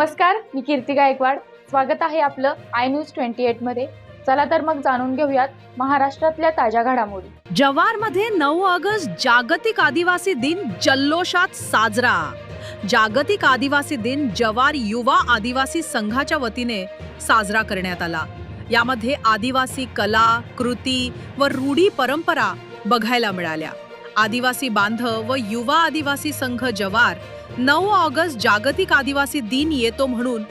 नमस्कार मी कीर्ती गायकवाड. स्वागत आहे आपलं आय न्यूज ट्वेंटी एटमध्ये. चला तर मग जाणून घेऊयात महाराष्ट्रातल्या ताज्या घडामोडी. जवारमध्ये नऊ ऑगस्ट जागतिक आदिवासी दिन जल्लोषात साजरा. जागतिक आदिवासी दिन जवार युवा आदिवासी संघाच्या वतीने साजरा करण्यात आला. यामध्ये आदिवासी कला कृती व रूढी परंपरा बघायला मिळाल्या. आदिवासी बांधव व युवा आदिवासी संघ जवार नऊ ऑगस्ट जागतिक आदिवासी दिन येतो म्हणून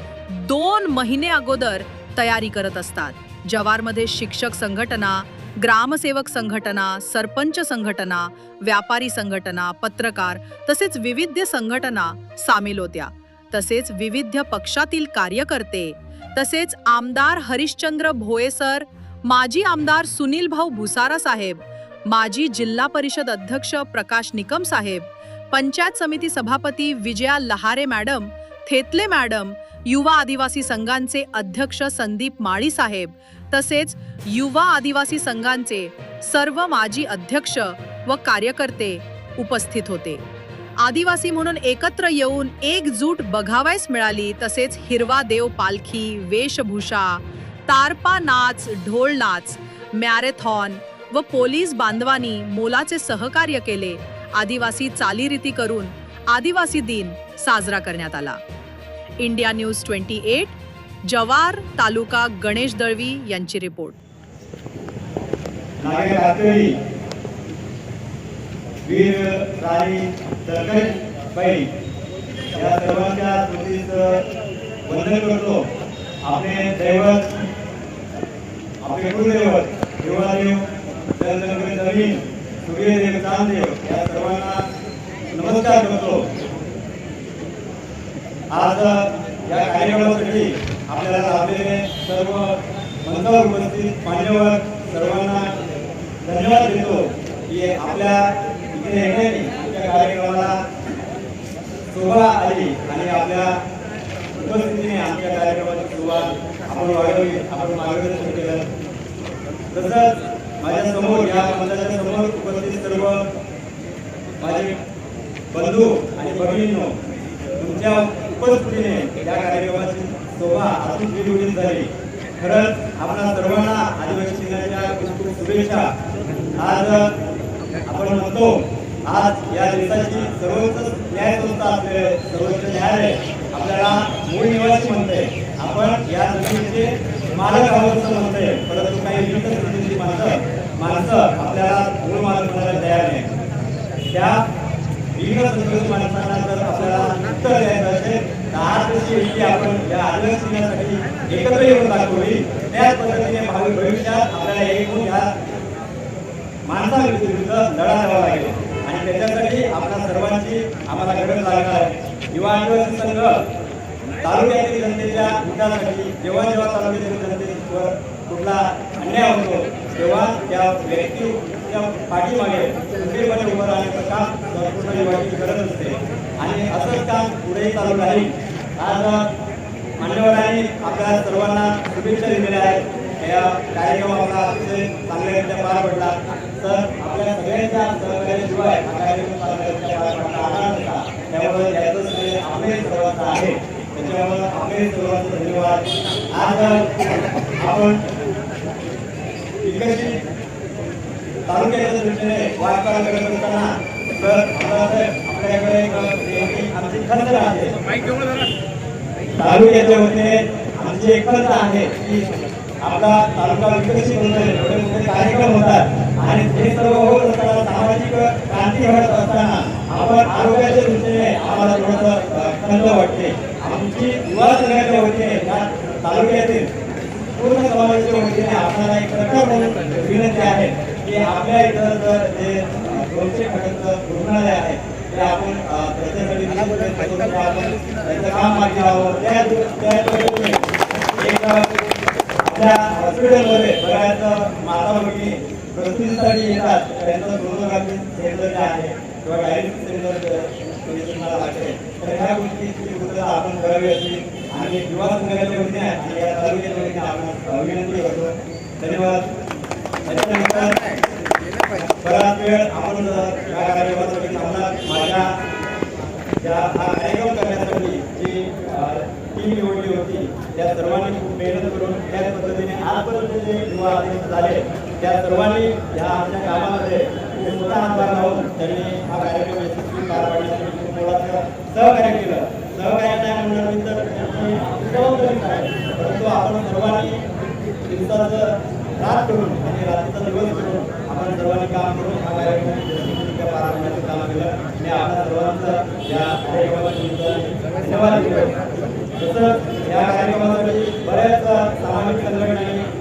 दोन महिने अगोदर तयारी करत असतात. जवारमध्ये शिक्षक संघटना ग्रामसेवक संघटना सरपंच संघटना व्यापारी संघटना पत्रकार तसेच विविध संघटना सामील होत्या. तसेच विविध पक्षातील कार्यकर्ते तसेच आमदार हरिश्चंद्र भोयेसर माजी आमदार सुनील भाऊ भुसारा साहेब माजी जिल्हा परिषद अध्यक्ष प्रकाश निकम साहेब पंचायत समिती सभापती विजया लहारे मॅडम थेतले मॅडम युवा आदिवासी संघांचे अध्यक्ष संदीप माळी साहेब तसेच युवा आदिवासी संघांचे सर्व माजी अध्यक्ष व कार्यकर्ते उपस्थित होते. आदिवासी म्हणून एकत्र येऊन एकजूट बघावयास मिळाली तसेच हिरवा देव पालखी वेशभूषा तारपा नाच ढोल नाच मॅरेथॉन व पोलीस बांधवांनी मोलाचे सहकार्य केले. आदिवासी चालीरीती करून आदिवासी दिन साजरा करण्यात आला. इंडिया न्यूज ट्वेंटी एट जवार तालुका गणेश दळवी यांची रिपोर्ट. वीर राणी या सर्वांच्या स्मृतीचं वंदन करतो. आपले दैवत आपले कुलदैवत देवादेव जलदंगरी जमीन सूर्यदेव चांदेव या सर्वांना नमस्कार करतो. आज या कार्यक्रमासाठी आपल्याला लाभलेले सर्व मंचावर उपस्थित मान्यवर सर्वांना धन्यवाद देतो की आपल्या इथे येण्याने आमच्या कार्यक्रमाला शोभा आली आणि आपल्या उपस्थितीने आमच्या कार्यक्रमाची सुरुवात आपण वाढवली आपण मार्गदर्शन केलं. तसंच माझ्यासमोर या मंचाच्या समोर उपस्थित सर्व माझे बंधू आणि भगिनींनो तुमच्या उपस्थितीने या कार्यक्रमाची शोभा अजून द्विगुणित झाली. खरंच आपल्या सर्वांना आदिवासी दिनाच्या खूप खूप शुभेच्छा. आज आपण म्हणतो आज या देशाची सर्वोच्च न्याय संस्था आपले सर्वोच्च न्यायालय आपल्याला मूळ निवासी म्हणते. आपण या जमिनीचे मालक आहोत असं म्हणते. परत काही विविध संस्कृतीची माणसं माणसं आपल्याला मूळ मालक म्हणायला तयार नाही त्या विविध माणसांना जर आपल्याला उत्तर द्यायचं असेल तर आज जशी ही आपण या आदर्श दिनासाठी एकत्र येऊन दाखवली त्याच पद्धतीने भावी भविष्यात आपल्याला एकूण होऊन या माणसाविरुद्ध लढा द्यावा लागेल आणि त्याच्यासाठी आपल्या सर्वांची आम्हाला गरज लागणार आहे युवा आदिवासी संघ तालुक्यातील जनतेच्या हितासाठी जेव्हा जेव्हा तालुक्यातील जनतेवर कुठला अन्याय होतो तेव्हा त्या व्यक्ती या पाठीमागे खंबीरपणे उभं राहण्याचं काम संपूर्ण युवाची करत असते. आणि असंच काम पुढेही चालू राहील. आज मान्यवरांनी आपल्या सर्वांना शुभेच्छा दिलेल्या आहेत. या कार्यक्रम आपला अतिशय चांगल्यारीत्या पार पडला. तर आपल्या सगळ्यांच्या सहकार्याशिवाय हा कार्यक्रम चांगल्यारीत्या पार पडला आला नसता त्यामुळे याचं श्रेय आपले सर्वांचं आहे. त्याच्यामुळे आपले सर्वांचं धन्यवाद. आज आपण विकसित तालुक्याच्या दृष्टीने वाटचाल करत असताना तर आपल्याकडे आमची खर्च आहे. तालुक्याच्या वतीने आमची एक खर्च आहे की आपला तालुका विकसित होतोय एवढे मोठे कार्यक्रम होतात. आणि हे सर्व होत असताना सामाजिक क्रांती घडत असताना आपण आरोग्याच्या दृष्टीने आम्हाला थोडंसं खंत वाटते. आमची युवा संघाच्या वतीने या तालुक्यातील पूर्ण समाजाच्या वतीने आपल्याला एक प्रकार म्हणून विनंती आहे. की आपल्या इथं जर जे दोनशे खटाचं रुग्णालय आहे ते आपण त्याच्यासाठी आपण काम मागे लावं त्या एक आपल्या हॉस्पिटलमध्ये बऱ्याच माता भगिनी प्रसिद्धीसाठी येतात. त्यांचं सोनोग्राफी सेंटर जे आहे किंवा डायलिसिस सेंटर म्हणजे लागते तर ह्या गोष्टीची पूर्तता आपण करावी अशी आणि युवा संघाच्या वतीने या तालुक्याच्या वतीने आपण अ, विनंती करतो. धन्यवाद. वेळ आपण या कार्यक्रमासाठी थांबणार माझ्या या हा कार्यक्रम करण्यासाठी जी टीम निवडली होती त्या सर्वांनी खूप मेहनत करून त्याच पद्धतीने आजपर्यंत जे युवा अध्यक्ष झाले त्या सर्वांनी ह्या आमच्या कामामध्ये स्वतः हातभार लावून त्यांनी हा कार्यक्रम यशस्वी पार पाडण्यासाठी खूप मोलाचं सहकार्य केलं. सहकार्य नाही तर परंतु आपण सर्वांनी दिवसाचं रात करून आणि रात्रीचा दिवस करून आपण सर्वांनी काम करून हा कार्यक्रम पार पाडण्याचं काम केलं आपल्या सर्वांचं या कार्यक्रमाच्या धन्यवाद तसंच या कार्यक्रमासाठी बऱ्याच सामाजिक संघटनांनी